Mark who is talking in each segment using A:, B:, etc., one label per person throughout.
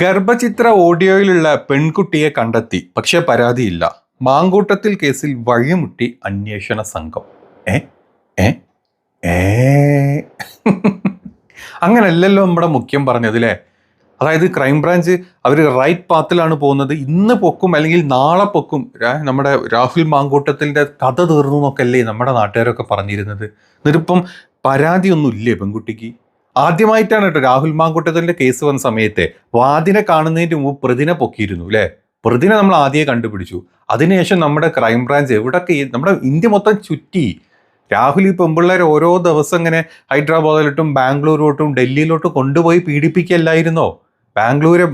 A: ഗർഭചിത്ര ഓഡിയോയിലുള്ള പെൺകുട്ടിയെ കണ്ടെത്തി പക്ഷെ പരാതിയില്ല. മാങ്കൂട്ടത്തിൽ കേസിൽ വഴിമുട്ടി അന്വേഷണ സംഘം. ഏ? ഏ? ഏ? അങ്ങനല്ലല്ലോ നമ്മുടെ മുഖ്യം പറഞ്ഞതില്ലേ അതായത് ക്രൈംബ്രാഞ്ച് അവർ റൈറ്റ് പാത്തിലാണ് പോകുന്നത്. ഇന്ന് പൊക്കും അല്ലെങ്കിൽ നാളെ പൊക്കും. നമ്മുടെ രാഹുൽ മാങ്കൂട്ടത്തിന്റെ കഥ തീർന്നു എന്നൊക്കെ അല്ലേ നമ്മുടെ നാട്ടുകാരൊക്കെ പറഞ്ഞിരുന്നത്? എന്നിട്ടിപ്പം പരാതിയൊന്നും ഇല്ലേ പെൺകുട്ടിക്ക്? ആദ്യമായിട്ടാണ് കേട്ടോ രാഹുൽ മാങ്കൂട്ടത്തിന്റെ കേസ് വന്ന സമയത്ത് വാദിനെ കാണുന്നതിന് മുമ്പ് പ്രതിനെ പൊക്കിയിരുന്നു അല്ലേ പ്രതിനെ നമ്മൾ ആദ്യമേ കണ്ടുപിടിച്ചു. അതിനുശേഷം നമ്മുടെ ക്രൈംബ്രാഞ്ച് എവിടൊക്കെ നമ്മുടെ ഇന്ത്യ മൊത്തം ചുറ്റി. രാഹുൽ ഈ പെമ്പിള്ളേർ ഓരോ ദിവസം ഇങ്ങനെ ഹൈദരാബാദിലോട്ടും ബാംഗ്ലൂരിലോട്ടും ഡൽഹിയിലോട്ടും കൊണ്ടുപോയി പീഡിപ്പിക്കല്ലായിരുന്നോ ബാംഗ്ലൂര്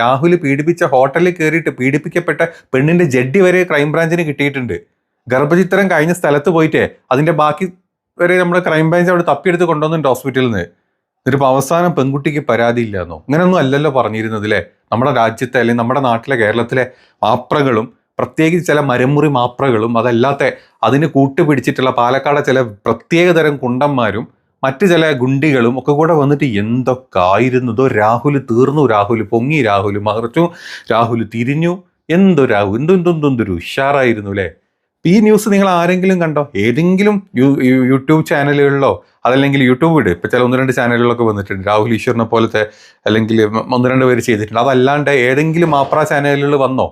A: രാഹുൽ പീഡിപ്പിച്ച ഹോട്ടലിൽ കയറിയിട്ട് പീഡിപ്പിക്കപ്പെട്ട പെണ്ണിന്റെ ജഡ്ഡി വരെ ക്രൈംബ്രാഞ്ചിന് കിട്ടിയിട്ടുണ്ട്. ഗർഭചിത്രം കഴിഞ്ഞ സ്ഥലത്ത് പോയിട്ട് അതിന്റെ ബാക്കി വരെ നമ്മുടെ ക്രൈംബ്രാഞ്ച് അവിടെ തപ്പിയെടുത്ത് കൊണ്ടുവന്നിട്ടുണ്ട് ഹോസ്പിറ്റലിൽ നിന്ന് എന്നിട്ടിപ്പോൾ അവസാനം പെൺകുട്ടിക്ക് പരാതി ഇല്ലാന്നോ അങ്ങനെയൊന്നും അല്ലല്ലോ പറഞ്ഞിരുന്നത് അല്ലേ നമ്മുടെ രാജ്യത്തെ അല്ലെങ്കിൽ നമ്മുടെ നാട്ടിലെ കേരളത്തിലെ മാപ്രകളും പ്രത്യേകിച്ച് ചില മരമുറി മാപ്രകളും അതല്ലാത്ത അതിന് കൂട്ടുപിടിച്ചിട്ടുള്ള പാലക്കാട് ചില പ്രത്യേകതരം കുണ്ടന്മാരും മറ്റു ചില ഗുണ്ടികളും ഒക്കെ കൂടെ വന്നിട്ട് എന്തൊക്കെ ആയിരുന്നതോ രാഹുൽ തീർന്നു. രാഹുൽ പൊങ്ങി. രാഹുൽ മറിച്ചു. രാഹുൽ തിരിഞ്ഞു. എന്തോ രാഹുൽ എന്തെന്തെന്തൊരു ഉഷാറായിരുന്നു അല്ലേ? ഈ ന്യൂസ് നിങ്ങൾ ആരെങ്കിലും കണ്ടോ? ഏതെങ്കിലും യൂട്യൂബ് ചാനലുകളിലോ അതല്ലെങ്കിൽ യൂട്യൂബ് ഇട്. ഇപ്പൊ ചില ഒന്ന് രണ്ട് ചാനലുകളൊക്കെ വന്നിട്ടുണ്ട്. രാഹുൽ ഈശ്വറിനെ പോലത്തെ അല്ലെങ്കിൽ ഒന്ന് രണ്ട് പേര് ചെയ്തിട്ടുണ്ട്. അതല്ലാണ്ട് ഏതെങ്കിലും മാപ്ര ചാനലുകൾ വന്നോ?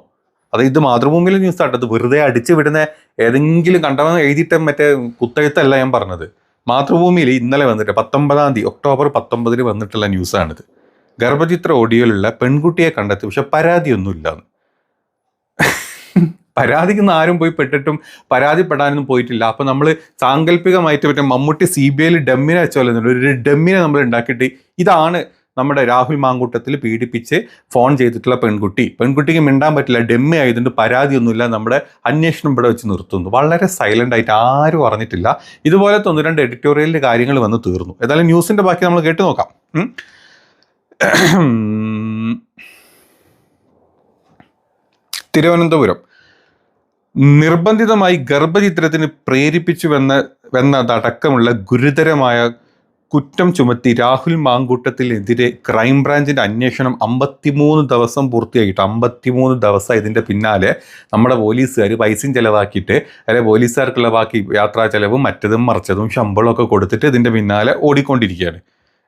A: അത് ഇത് മാതൃഭൂമിയിലെ ന്യൂസ് ആട്ടത് വെറുതെ അടിച്ചു വിടുന്ന ഏതെങ്കിലും കണ്ടവൻ എഴുതിയിട്ട് മറ്റേ കുത്തഴുത്തല്ല ഞാൻ പറഞ്ഞത്. മാതൃഭൂമിയിൽ ഇന്നലെ വന്നിട്ട് പത്തൊമ്പതാം തീയതി ഒക്ടോബർ പത്തൊമ്പതിന് വന്നിട്ടുള്ള ന്യൂസാണിത്. ഗർഭചിത്ര ഓഡിയോയിലുള്ള പെൺകുട്ടിയെ കണ്ടെത്തി. പക്ഷെ പരാതിയൊന്നുമില്ല പരാതിക്കുന്ന ആരും പോയി പെട്ടിട്ടും പരാതിപ്പെടാനൊന്നും പോയിട്ടില്ല. അപ്പൊ നമ്മൾ സാങ്കല്പികമായിട്ട് മറ്റേ മമ്മൂട്ടി സി ബി ഐയിൽ ഡമ്മിനെ വെച്ചോലെ ഒരു ഡമ്മിനെ നമ്മൾ ഉണ്ടാക്കിയിട്ട് ഇതാണ് നമ്മുടെ രാഹുൽ മാങ്കൂട്ടത്തിൽ പീഡിപ്പിച്ച് ഫോൺ ചെയ്തിട്ടുള്ള പെൺകുട്ടി. പെൺകുട്ടിക്ക് മിണ്ടാൻ പറ്റില്ല ഡെമ്മി ആയതുകൊണ്ട് പരാതിയൊന്നുമില്ല. നമ്മുടെ അന്വേഷണം ഇവിടെ വെച്ച് നിർത്തുന്നു. വളരെ സൈലന്റ് ആയിട്ട് ആരും അറിഞ്ഞിട്ടില്ല. ഇതുപോലെ ഒന്ന് രണ്ട് എഡിറ്റോറിയലിന്റെ കാര്യങ്ങൾ വന്ന് തീർന്നു. ഏതായാലും ന്യൂസിന്റെ ബാക്കി നമ്മൾ കേട്ട് നോക്കാം. തിരുവനന്തപുരം. നിർബന്ധിതമായി ഗർഭചിത്രത്തിന് പ്രേരിപ്പിച്ചുവെന്ന വെന്നതടക്കമുള്ള ഗുരുതരമായ കുറ്റം ചുമത്തി രാഹുൽ മാങ്കൂട്ടത്തിനെതിരെ ക്രൈംബ്രാഞ്ചിന്റെ അന്വേഷണം അമ്പത്തിമൂന്ന് ദിവസം പൂർത്തിയായിട്ട്. അമ്പത്തിമൂന്ന് ദിവസം ഇതിന്റെ പിന്നാലെ നമ്മുടെ പോലീസുകാർ പൈസയും ചിലവാക്കിയിട്ട് അല്ലെ പോലീസുകാർക്കുള്ള ബാക്കി യാത്രാ ചെലവും മറ്റതും മറിച്ചതും ശമ്പളമൊക്കെ കൊടുത്തിട്ട് ഇതിന്റെ പിന്നാലെ ഓടിക്കൊണ്ടിരിക്കുകയാണ്.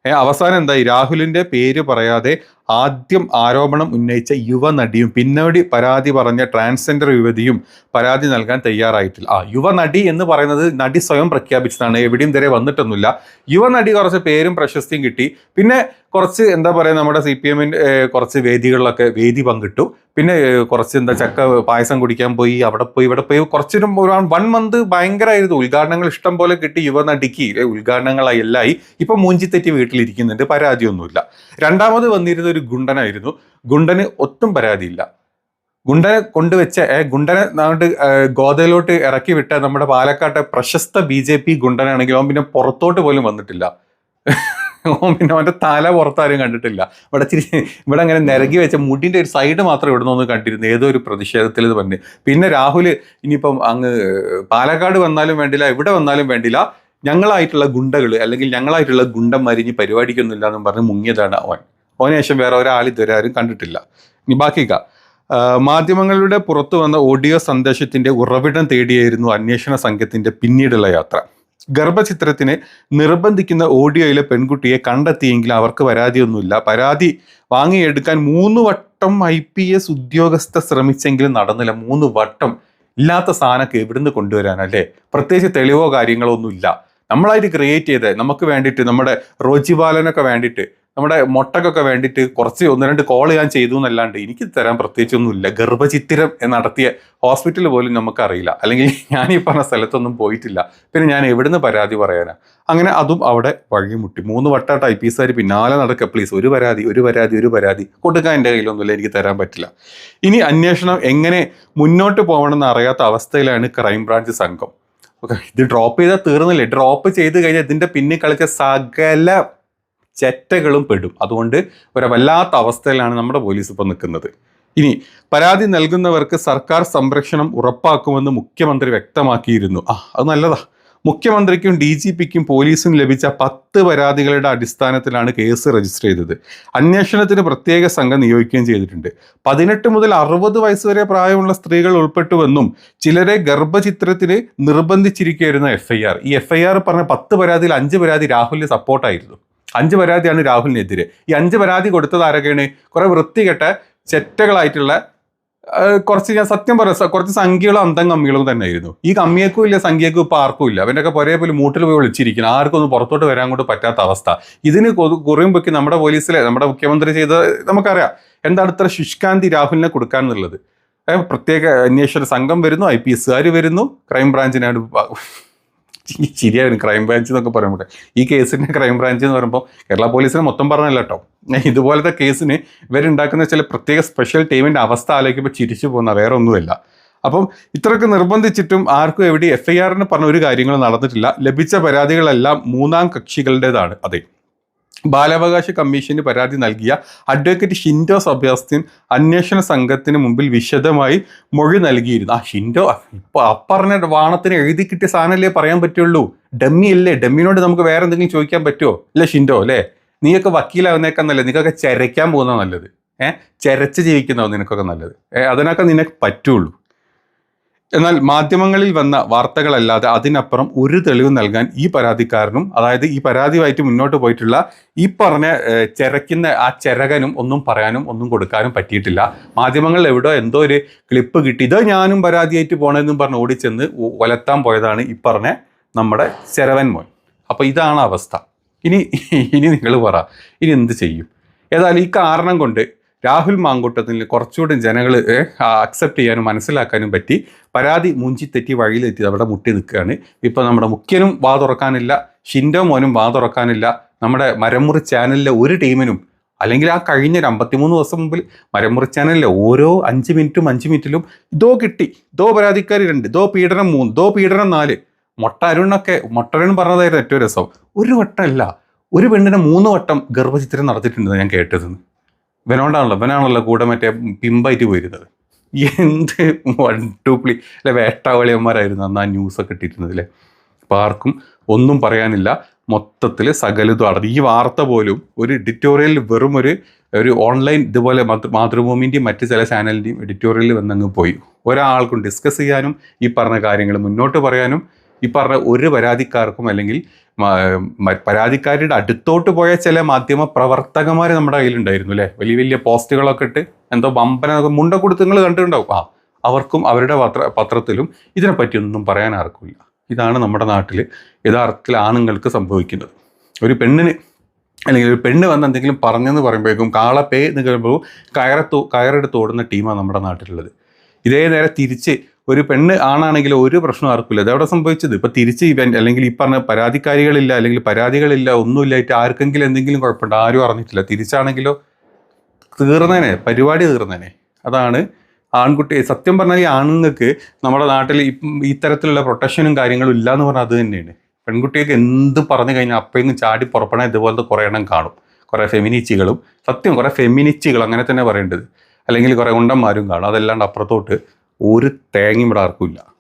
A: അവസാനം എന്തായി? രാഹുലിന്റെ പേര് പറയാതെ ആദ്യം ആരോപണം ഉന്നയിച്ച യുവനടിയും പിന്നോടി പരാതി പറഞ്ഞ ട്രാൻസ്ജെൻഡർ യുവതിയും പരാതി നൽകാൻ തയ്യാറായിട്ടില്ല. ആ യുവനടി എന്ന് പറയുന്നത് നടി സ്വയം പ്രഖ്യാപിച്ചതാണ്. എവിടെയും വരെ വന്നിട്ടൊന്നുമില്ല. യുവനടി കുറച്ച് പേരും പ്രശസ്തിയും കിട്ടി. പിന്നെ കുറച്ച് എന്താ പറയുക നമ്മുടെ സി പി എമ്മിന്റെ കുറച്ച് വേദികളിലൊക്കെ വേദി പങ്കിട്ടു. പിന്നെ കുറച്ച് എന്താ ചക്ക പായസം കുടിക്കാൻ പോയി അവിടെ പോയി ഇവിടെ പോയി. കുറച്ചൊരു വൺ മന്ത് ഭയങ്കരമായിരുന്നു ഉദ്ഘാടനങ്ങൾ ഇഷ്ടം പോലെ കിട്ടി യുവനടിക്ക്. ഉദ്ഘാടനങ്ങളായി എല്ലായി ഇപ്പം മൂഞ്ചിത്തെറ്റി വീട്ടിലിരിക്കുന്നുണ്ട്. പരാതിയൊന്നുമില്ല. രണ്ടാമത് വന്നിരുന്ന ഒരു ഗുണ്ടനായിരുന്നു. ഗുണ്ടന് ഒട്ടും പരാതിയില്ല. ഗുണ്ടനെ കൊണ്ടുവച്ച ഗുണ്ടനെ നമ്മുടെ ഗോതയിലോട്ട് ഇറക്കി വിട്ട നമ്മുടെ പാലക്കാട്ടെ പ്രശസ്ത ബി ജെ പി ഗുണ്ടനാണെങ്കിൽ അവൻ പിന്നെ പുറത്തോട്ട് പോലും വന്നിട്ടില്ല. ഓൻ പിന്നെ അവന്റെ തല പുറത്താരും കണ്ടിട്ടില്ല. ഇവിടെ ചിരി ഇവിടെ അങ്ങനെ നിരകി വെച്ച മുടിന്റെ ഒരു സൈഡ് മാത്രം ഇവിടെ നിന്ന് കണ്ടിരുന്നു. ഏതോ ഒരു പ്രതിഷേധത്തിൽ പറഞ്ഞ് പിന്നെ രാഹുൽ ഇനിയിപ്പം അങ്ങ് പാലക്കാട് വന്നാലും വേണ്ടില്ല ഇവിടെ വന്നാലും വേണ്ടില്ല. ഞങ്ങളായിട്ടുള്ള ഗുണ്ടകൾ അല്ലെങ്കിൽ ഞങ്ങളായിട്ടുള്ള ഗുണ്ടന്മാർ ഇനി പരിപാടിക്കൊന്നുമില്ല എന്നും പറഞ്ഞ് മുങ്ങിയതാണ് അവൻ. അവന് ശേഷം വേറെ ഒരാൾ ഇതുവരെ ആരും കണ്ടിട്ടില്ല. ഇനി ബാക്കി ക മാധ്യമങ്ങളുടെ പുറത്തു വന്ന ഓഡിയോ സന്ദേശത്തിന്റെ ഉറവിടം തേടിയായിരുന്നു അന്വേഷണ സംഘത്തിന്റെ പിന്നീടുള്ള യാത്ര. ഗർഭചിത്രത്തിന് നിർബന്ധിക്കുന്ന ഓഡിയോയിലെ പെൺകുട്ടിയെ കണ്ടെത്തിയെങ്കിൽ അവർക്ക് പരാതിയൊന്നുമില്ല. പരാതി വാങ്ങിയെടുക്കാൻ മൂന്ന് വട്ടം ഐ പി എസ് ഉദ്യോഗസ്ഥ ശ്രമിച്ചെങ്കിലും നടന്നില്ല. മൂന്ന് വട്ടം ഇല്ലാത്ത സാധനമൊക്കെ എവിടുന്ന് കൊണ്ടുവരാനല്ലേ? പ്രത്യേകിച്ച് തെളിവോ കാര്യങ്ങളോ ഒന്നും ഇല്ല നമ്മളായിട്ട് ക്രിയേറ്റ് ചെയ്ത്. നമുക്ക് വേണ്ടിയിട്ട് നമ്മുടെ റോജിപാലനൊക്കെ വേണ്ടിയിട്ട് നമ്മുടെ മുട്ടക്കൊക്കെ വേണ്ടിയിട്ട് കുറച്ച് ഒന്ന് രണ്ട് കോൾ ഞാൻ ചെയ്തു എന്നല്ലാണ്ട് എനിക്ക് തരാൻ പ്രത്യേകിച്ചൊന്നുമില്ല. ഗർഭചിത്രം നടത്തിയ ഹോസ്പിറ്റൽ പോലും നമുക്കറിയില്ല. അല്ലെങ്കിൽ ഞാൻ ഈ പറഞ്ഞ സ്ഥലത്തൊന്നും പോയിട്ടില്ല. പിന്നെ ഞാൻ എവിടുന്ന് പരാതി പറയാനാ? അങ്ങനെ അതും അവിടെ വഴിമുട്ടി. മൂന്ന് വട്ട എസ്കാർ പിന്നാലെ നടക്കുക. പ്ലീസ് ഒരു പരാതി ഒരു പരാതി ഒരു പരാതി കൊടുക്കാൻ എന്റെ കയ്യിലൊന്നുമില്ല. എനിക്ക് തരാൻ പറ്റില്ല. ഇനി അന്വേഷണം എങ്ങനെ മുന്നോട്ട് പോകണമെന്ന് അറിയാത്ത അവസ്ഥയിലാണ് ക്രൈംബ്രാഞ്ച് സംഘം. ഇത് ഡ്രോപ്പ് ചെയ്താൽ തീർന്നില്ലേ? ഡ്രോപ്പ് ചെയ്ത് കഴിഞ്ഞാൽ ഇതിന്റെ പിന്നിൽ കളിച്ച സകല ചെറ്റകളും പെടും. അതുകൊണ്ട് ഒരു വല്ലാത്ത അവസ്ഥയിലാണ് നമ്മുടെ പോലീസ് ഇപ്പോൾ നിൽക്കുന്നത്. ഇനി പരാതി നൽകുന്നവർക്ക് സർക്കാർ സംരക്ഷണം ഉറപ്പാക്കുമെന്ന് മുഖ്യമന്ത്രി വ്യക്തമാക്കിയിരുന്നു. ആ അത് നല്ലതാ. മുഖ്യമന്ത്രിക്കും ഡി ജി പിക്കും പോലീസും ലഭിച്ച പത്ത് പരാതികളുടെ അടിസ്ഥാനത്തിലാണ് കേസ് രജിസ്റ്റർ ചെയ്തത്. അന്വേഷണത്തിന് പ്രത്യേക സംഘം നിയോഗിക്കുകയും ചെയ്തിട്ടുണ്ട്. പതിനെട്ട് മുതൽ അറുപത് വയസ്സ് വരെ പ്രായമുള്ള സ്ത്രീകൾ ഉൾപ്പെട്ടുവെന്നും ചിലരെ ഗർഭചിത്രത്തിന് നിർബന്ധിച്ചിരിക്കുകയായിരുന്നു എഫ് ഐ ആർ. ഈ എഫ് ഐ ആർ പറഞ്ഞ പത്ത് പരാതിയിൽ അഞ്ച് പരാതി രാഹുലിന് സപ്പോർട്ടായിരുന്നു അഞ്ച് പരാതിയാണ് രാഹുലിനെതിരെ. ഈ അഞ്ച് പരാതി കൊടുത്തത് ആരൊക്കെയാണ്? കുറെ വൃത്തികെട്ട ചെറ്റകളായിട്ടുള്ള കുറച്ച് ഞാൻ സത്യം പറയാം കുറച്ച് സംഖ്യകളും അന്തം കമ്മികളും തന്നെ ആയിരുന്നു ഈ കമ്മിയേക്കും ഇല്ല സംഖ്യക്കും ഇപ്പൊ ആർക്കും ഇല്ല. അവന്റെയൊക്കെ പൊരേ പോലും മൂട്ടിൽ പോയി വിളിച്ചിരിക്കണം ആർക്കും ഒന്നും പുറത്തോട്ട് വരാൻ കൊണ്ട് പറ്റാത്ത അവസ്ഥ. ഇതിന് കുറിയുമ്പോഴേക്ക് നമ്മുടെ പോലീസിലെ നമ്മുടെ മുഖ്യമന്ത്രി ചെയ്ത നമുക്കറിയാം. എന്താണ് ഇത്ര ശുഷ്കാന്തി രാഹുലിനെ കൊടുക്കാൻ എന്നുള്ളത് പ്രത്യേക അന്വേഷണ സംഘം വരുന്നു ഐ പി എസ്സുകാർ വരുന്നു ക്രൈം ബ്രാഞ്ചിനാണ് ശരിയായിരുന്നു ക്രൈം ബ്രാഞ്ച് എന്നൊക്കെ പറയുമ്പോൾ. ഈ കേസിന്റെ ക്രൈം ബ്രാഞ്ച് എന്ന് പറയുമ്പോൾ കേരള പോലീസിനെ മൊത്തം പറഞ്ഞല്ല കേട്ടോ. ഇതുപോലത്തെ കേസിന് ഇവരുണ്ടാക്കുന്ന ചില പ്രത്യേക സ്പെഷ്യൽ ടീമിന്റെ അവസ്ഥ ആലോചിക്കുമ്പോൾ ചിരിച്ചു പോകുന്ന വേറെ ഒന്നുമില്ല. അപ്പം ഇത്രയൊക്കെ നിർബന്ധിച്ചിട്ടും ആർക്കും എവിടെ എഫ് ഐ ആറിന് പറഞ്ഞ ഒരു കാര്യങ്ങളും നടന്നിട്ടില്ല. ലഭിച്ച പരാതികളെല്ലാം മൂന്നാം കക്ഷികളുടേതാണ്. അതെ. ബാലാവകാശ കമ്മീഷന് പരാതി നൽകിയ അഡ്വക്കേറ്റ് ഷിൻഡോ സബ്യാസ്തിൻ അന്വേഷണ സംഘത്തിന് മുമ്പിൽ വിശദമായി മൊഴി നൽകിയിരുന്നു. ആ ഷിൻഡോ ഇപ്പൊ അപ്പറഞ്ഞ വാണത്തിന് എഴുതി കിട്ടിയ സാധനമല്ലേ പറയാൻ പറ്റുള്ളൂ? ഡമ്മി അല്ലേ ഡമ്മിനോട് നമുക്ക് വേറെ എന്തെങ്കിലും ചോദിക്കാൻ പറ്റുമോ അല്ലേ ഷിൻഡോ അല്ലേ? നീയൊക്കെ വക്കീലാവുന്നേക്കാൻ നല്ലത്. നിനക്കൊക്കെ ചരയ്ക്കാൻ പോകുന്ന നല്ലത്. ഏഹ് ചരച്ച് ജീവിക്കുന്നതാണ് നിനക്കൊക്കെ നല്ലത്. അതിനൊക്കെ നിനക്ക് പറ്റുള്ളൂ. എന്നാൽ മാധ്യമങ്ങളിൽ വന്ന വാർത്തകളല്ലാതെ അതിനപ്പുറം ഒരു തെളിവ് നൽകാൻ ഈ പരാതിക്കാരനും അതായത് ഈ പരാതിയുമായിട്ട് മുന്നോട്ട് പോയിട്ടുള്ള ഈ പറഞ്ഞ ചിരക്കുന്ന ആ ചിരകനും ഒന്നും പറയാനും ഒന്നും കൊടുക്കാനും പറ്റിയിട്ടില്ല. മാധ്യമങ്ങളിൽ എവിടെയോ എന്തോ ഒരു ക്ലിപ്പ് കിട്ടി. ഇതോ ഞാനും പരാതിയായിട്ട് പോണെന്നും പറഞ്ഞ് ഓടിച്ചെന്ന് ഒലത്താൻ പോയതാണ് ഈ പറഞ്ഞ നമ്മുടെ ചെരവൻ മോൻ. അപ്പോൾ ഇതാണ് അവസ്ഥ. ഇനി ഇനി നിങ്ങൾ പറ. ഇനി എന്ത് ചെയ്യും? ഏതായാലും ഈ കാരണം കൊണ്ട് രാഹുൽ മാങ്കൂട്ടത്തിൽ കുറച്ചുകൂടി ജനങ്ങൾ അക്സെപ്റ്റ് ചെയ്യാനും മനസ്സിലാക്കാനും പറ്റി പരാതി മുഞ്ചിത്തെറ്റി വഴിയിലെത്തി അവിടെ മുട്ടി നിൽക്കുകയാണ്. ഇപ്പോൾ നമ്മുടെ മുഖ്യനും വാ തുറക്കാനില്ല ഷിൻഡോ മോനും വാ തുറക്കാനില്ല നമ്മുടെ മരമുറി ചാനലിലെ ഒരു ടീമിനും അല്ലെങ്കിൽ ആ കഴിഞ്ഞ ഒരു അമ്പത്തിമൂന്ന് ദിവസം മുമ്പിൽ മരമുറി ചാനലിലെ ഓരോ അഞ്ച് മിനിറ്റും അഞ്ച് മിനിറ്റിലും ഇതോ കിട്ടി ഇതോ പരാതിക്കാർ രണ്ട് ഇതോ പീഡനം മൂന്ന് ഇതോ പീഡനം നാല്. മൊട്ട അരുണൊക്കെ മൊട്ട അരുൺ പറഞ്ഞതായിരുന്നു ഏറ്റവും രസം. ഒരു വട്ടമല്ല ഒരു പെണ്ണിനെ മൂന്ന് വട്ടം ഗർഭചിത്രം നടത്തിയിട്ടുണ്ടെന്ന് ഞാൻ കേട്ടതെന്ന് ഇവനോണ്ടാണല്ലോ ഇവനാണല്ലോ കൂടെ മറ്റേ പിമ്പായിട്ട് പോയിരുന്നത്. എന്ത് വൺ ടു പ്ലി അല്ലെ വേട്ടാവളിയന്മാരായിരുന്നു അന്ന് ആ ന്യൂസൊക്കെ ഇട്ടിരുന്നത് അല്ലേ? അപ്പോൾ ആർക്കും ഒന്നും പറയാനില്ല. മൊത്തത്തിൽ സകലതും അടഞ്ഞു ഈ വാർത്ത പോലും ഒരു എഡിറ്റോറിയൽ വെറും ഒരു ഒരു ഓൺലൈൻ ഇതുപോലെ മാതൃ- മാതൃഭൂമിന്റെയും മറ്റ് ചില ചാനലിന്റെയും എഡിറ്റോറിയലിൽ വന്നങ്ങ് പോയി. ഒരാൾക്കും ഡിസ്കസ് ചെയ്യാനും ഈ പറഞ്ഞ കാര്യങ്ങൾ മുന്നോട്ട് പറയാനും ഈ പറഞ്ഞ ഒരു പരാതിക്കാർക്കും അല്ലെങ്കിൽ പരാതിക്കാരുടെ അടുത്തോട്ട് പോയ ചില മാധ്യമ പ്രവർത്തകന്മാർ നമ്മുടെ കയ്യിലുണ്ടായിരുന്നു അല്ലേ? വലിയ വലിയ പോസ്റ്റുകളൊക്കെ ഇട്ട് എന്തോ വമ്പന മുണ്ട കൊടുത്ത് നിങ്ങൾ കണ്ടിട്ടുണ്ടാവും. ആ അവർക്കും അവരുടെ പത്ര പത്രത്തിലും ഇതിനെപ്പറ്റിയൊന്നും പറയാൻ ആർക്കുമില്ല ഇതാണ് നമ്മുടെ നാട്ടിൽ യഥാർത്ഥത്തിൽ ആണുങ്ങൾക്ക് സംഭവിക്കുന്നത്. ഒരു പെണ്ണിന് അല്ലെങ്കിൽ ഒരു പെണ്ണ് വന്ന് എന്തെങ്കിലും പറഞ്ഞെന്ന് പറയുമ്പോഴേക്കും കാളപ്പേ എന്ന് കേൾക്കുമ്പോൾ കയറത്തോ കയറെടുത്ത് ഓടുന്ന ടീമാണ് നമ്മുടെ നാട്ടിലുള്ളത്. ഇതേ നേരെ തിരിച്ച് ഒരു പെണ്ണ് ആണാണെങ്കിൽ ഒരു പ്രശ്നം ആർക്കില്ല. ഇതെവിടെ സംഭവിച്ചത്? ഇപ്പം തിരിച്ച് അല്ലെങ്കിൽ ഈ പറഞ്ഞ പരാതിക്കാരികളില്ല അല്ലെങ്കിൽ പരാതികളില്ല ഒന്നുമില്ലായിട്ട് ആർക്കെങ്കിലും എന്തെങ്കിലും കുഴപ്പമുണ്ട്? ആരും അറിഞ്ഞിട്ടില്ല. തിരിച്ചാണെങ്കിലോ? തീർന്നേനെ. പരിപാടി തീർന്നേനെ. അതാണ് ആൺകുട്ടി സത്യം പറഞ്ഞാൽ ഈ ആണുങ്ങൾക്ക് നമ്മുടെ നാട്ടിൽ ഇത്തരത്തിലുള്ള പ്രൊട്ടക്ഷനും കാര്യങ്ങളും ഇല്ല എന്ന് പറഞ്ഞാൽ അത് തന്നെയാണ്. പെൺകുട്ടികൾക്ക് എന്ത് പറഞ്ഞു കഴിഞ്ഞാൽ അപ്പം ചാടി പുറപ്പെടാൻ ഇതുപോലത്തെ കുറേ എണ്ണം കാണും. കുറേ ഫെമിനിച്ചികളും സത്യം കുറേ ഫെമിനിച്ചികൾ അങ്ങനെ തന്നെ പറയേണ്ടത്. അല്ലെങ്കിൽ കുറേ ഉണ്ടന്മാരും കാണും. അതല്ലാണ്ട് അപ്പുറത്തോട്ട് ഒരു തേങ്ങയും ഇവിടെ ആർക്കും ഇല്ല.